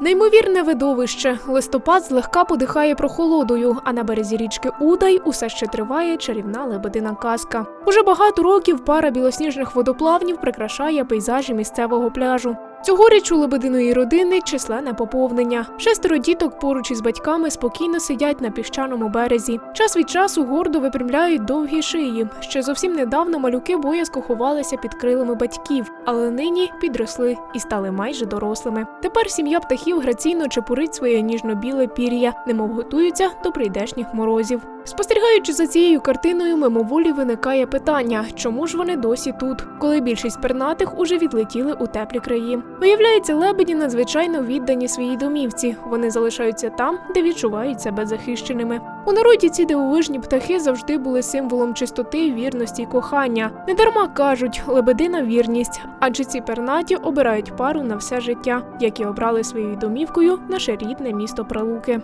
Неймовірне видовище. Листопад злегка подихає прохолодою, а на березі річки Удай усе ще триває чарівна лебедина казка. Уже багато років пара білосніжних водоплавнів прикрашає пейзажі місцевого пляжу. Цьогоріч у лебединої родини численне поповнення. Шестеро діток поруч із батьками спокійно сидять на піщаному березі. Час від часу гордо випрямляють довгі шиї. Ще зовсім недавно малюки боязко ховалися під крилами батьків, але нині підросли і стали майже дорослими. Тепер сім'я птахів граційно чепурить своє ніжно-біле пір'я, немов готуються до прийдешніх морозів. Спостерігаючи за цією картиною, мимоволі виникає питання, чому ж вони досі тут, коли більшість пернатих уже відлетіли у теплі краї. Виявляється, лебеді надзвичайно віддані своїй домівці. Вони залишаються там, де відчувають себе захищеними. У народі ці дивовижні птахи завжди були символом чистоти, вірності й кохання. Недарма кажуть лебедина вірність, адже ці пернаті обирають пару на все життя, як і обрали своєю домівкою наше рідне місто Пралуки.